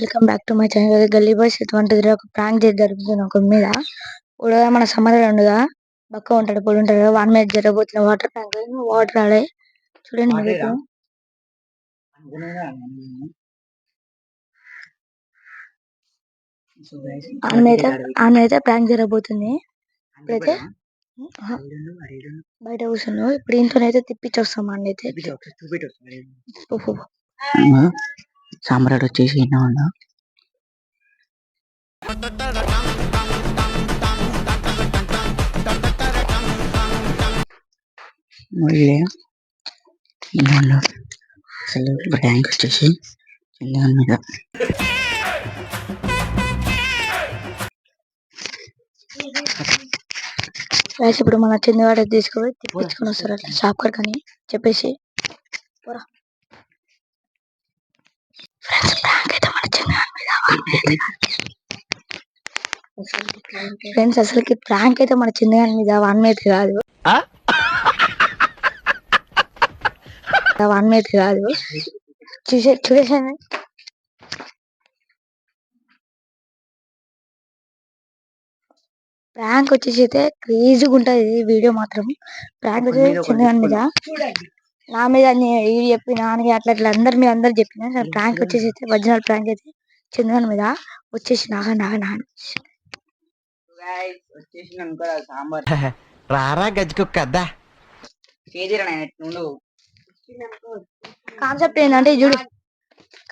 Welcome back to my channel Galli boys ఇటువంటి ఒక prank చేసి జరుగుతుంది ఒక మీద. కూడా మన సమ్మర్ ఉండగా బక్క ఉంటాడు పొడి ఉంటాడు. వాని మీద జరగబోతున్న వాటర్ ట్యాంక్ వాటర్ ఆడే. చూడండి మీరైతే. ఆమె అయితే ఆమె అయితే ప్రాంక్ జరగబోతుంది. ఇప్పుడైతే బయట కూర్చున్నావు. ఇప్పుడు ఇంట్లోనైతే తిప్పించి వస్తాం అన్న అయితే వచ్చేసి ఎన్నో ఉన్నా మళ్ళీ ఎన్నో అసలు ట్యాంక్ వచ్చేసి చందన్ మీద. ఇప్పుడు మన చిన్నవాడ తీసుకుపోయి తెప్పించుకొని వస్తారు అట్లా షాప్ కానీ చెప్పేసి. పోరా. ఫ్రెండ్స్ అసలుకి ప్రాంక్ అయితే మన చిన్నగాని మీద వన్ మినిట్ కాదు. వన్ మినిట్ కాదు. చూసే చూసేసాను ప్రాంక్ వచ్చేసి అయితే క్రేజీగా ఉంటది ఈ వీడియో మాత్రం. ప్రాంక్ వచ్చేసి చిన్నగాని మీద. నా మీద నే- ఇది చెప్పిన అట్లా అట్లా అందరి మీద అందరు చెప్పిన ప్రాంక్ వచ్చేసి అయితే ఒరిజినల్ ప్రాంక్ అయితే చిన్నగాని మీద వచ్చేసి నాగా నాగా నాగా వచ్చేసి. అనుకో సాంబార్. రారా నుండు కాన్సెప్ట్ ఏంటంటే చూడు.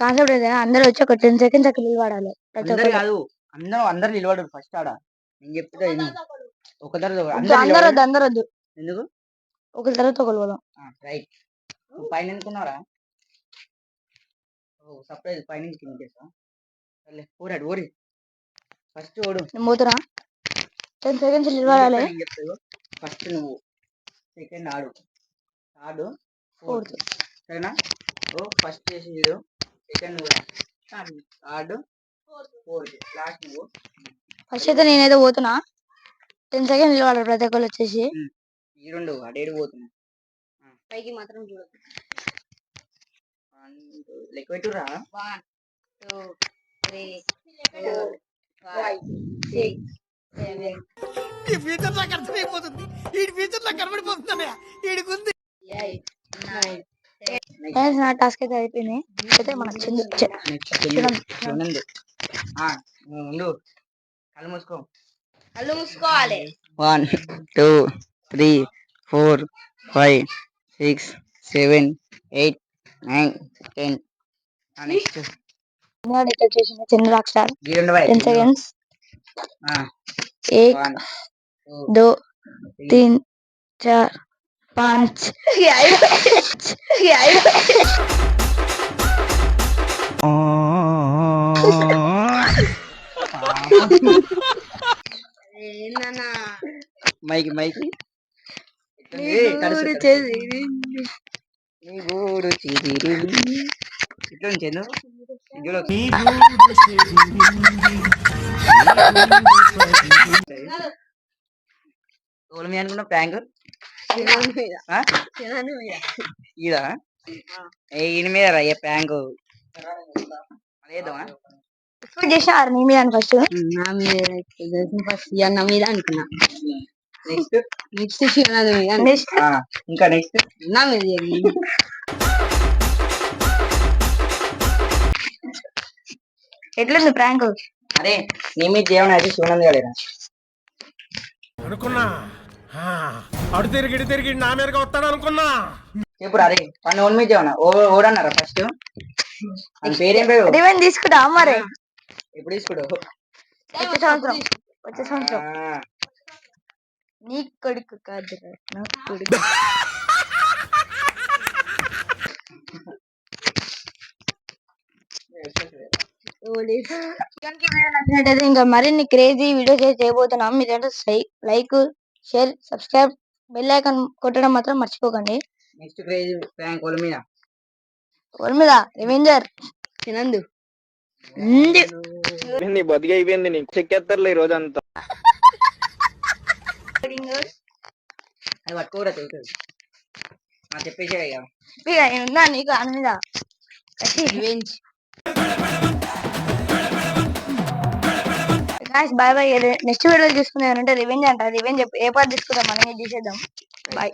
కాన్సెప్ట్ ఏంటంటే అందరూ వచ్చి ఒక టెన్ సెకండ్స్ అక్కడ నిలబడాలి. ప్రతి అందరు ఒక్కరు. కాదు అందరూ అందరు నిలబడు ఫస్ట్ ఆడ. నేను చెప్తే విను. ఒక తర్వాత వద్దు, అందరు అందరూ నిలబడు. వద్దు అందరూ వద్దు. ఎందుకు? ఒకరి తర్వాత ఒకరు పోదాం. రైట్ పైన ఎందుకున్నారా ఓ సర్ప్రైజ్ పైన నుంచి కింద చేస్తా సర్లే ఊరాడు ఊరి ఫస్ట్ ఓడు. పోతున్నా? టెన్ సెకండ్స్ నిలబడాలి. ఫస్ట్ నువ్వు సెకండ్ ఆడు. ఆడు ఫోర్త్. సరేనా? ఓ ఫస్ట్ చేసి చూడు. సెకండ్ ఆడు ఫోర్త్. లాస్ట్ నువ్వు. ఫస్ట్ అయితే నేనైతే పోతున్నా. టెన్ సెకండ్స్ నిలబడాలి ప్రతి ఒక్కరు వచ్చేసి. ఈ రెండు అడేడు పోతున్నా. పైకి మాత్రం చూడదు లెక్క పెట్టురా? One two three four five six seven ఈ ఫ్యూచర్ నాకు అర్థమైపోతుంది. ఈ ఫ్యూచర్ నాకు కనబడిపోతుందన్నయ్య ఈడికుంది ఎయిట్ నైన్ నా టాస్క్ అయితే అయిపోయింది. అయితే మన చిన్న చి- నెక్స్ట్ చూడండి. ఉండు. కళ్ళు మూసుకో. కళ్ళు మూసుకోవాలి. One two three four five six seven eight nine ten. Next. ఉన్నాడు ఇక్కడ చూసిన చిన్న అక్షరాలు టెన్ సెకండ్స్ ఏక్ దో చార్ పాంచ్. మైకి మైకి. ఇట్లా ఇందులో మీ అనుకున్న ప్రాంక్ ఏ ఈయన మీద రా ప్రాంక్ అదేద్దామా చేసినారు నీ మీద ఫస్ట్ నా మీద ఫస్ట్ అన్న మీద అనుకున్నా నెక్స్ట్ నెక్స్ట్ శివనాథ్ మీద. నెక్స్ట్ ఇంకా నెక్స్ట్ నా మీద ఎట్లుంది ప్రాంక్? అరే నీ మీద జీవన అయితే శివనంద్ గాడేరా అనుకున్నా. ఆ, అడు తిరిగి ఇటు తిరిగి నా మీదగా వస్తాడు అనుకున్నా. చెప్పురా అరే పన్ను ఓన్ మీద జీవన ఓ ఓడన్నారా ఫస్ట్? అని పేరేం పేరు? రివెన్ తీసుకుంటా మరి ఎప్పుడు తీసుకుంటావు వచ్చే సంవత్సరం. వచ్చే సంవత్సరం. నీ కొడుకు కాదు నా కొడుకు. నచ్చినట్టయితే ఇంకా మరిన్ని క్రేజీ వీడియోస్ అయితే చేయబోతున్నాం. మీరంటే like share subscribe bell icon కొట్టడం మాత్రం మర్చిపోకండి. నెక్స్ట్ క్రేజ్ ప్రాంక్ వాళ్ళ మీద. వాళ్ళ మీద రివెంజర్. తినందు నీ బతికి అయిపోయింది నీకు. చెక్కేస్తారులే ఈ రోజంతా. అది పట్టుకోరా తెలుసు చెప్పేసే ఇక. ఉందా నీకు దాని మీద. కసి revenge. Guys bye bye next video తీసుకుందాం అంటే రివెంజ్ అంట. రివెంజ్ ఏ పార్ట్ తీసుకుందాం. మనమే తీసేద్దాం బాయ్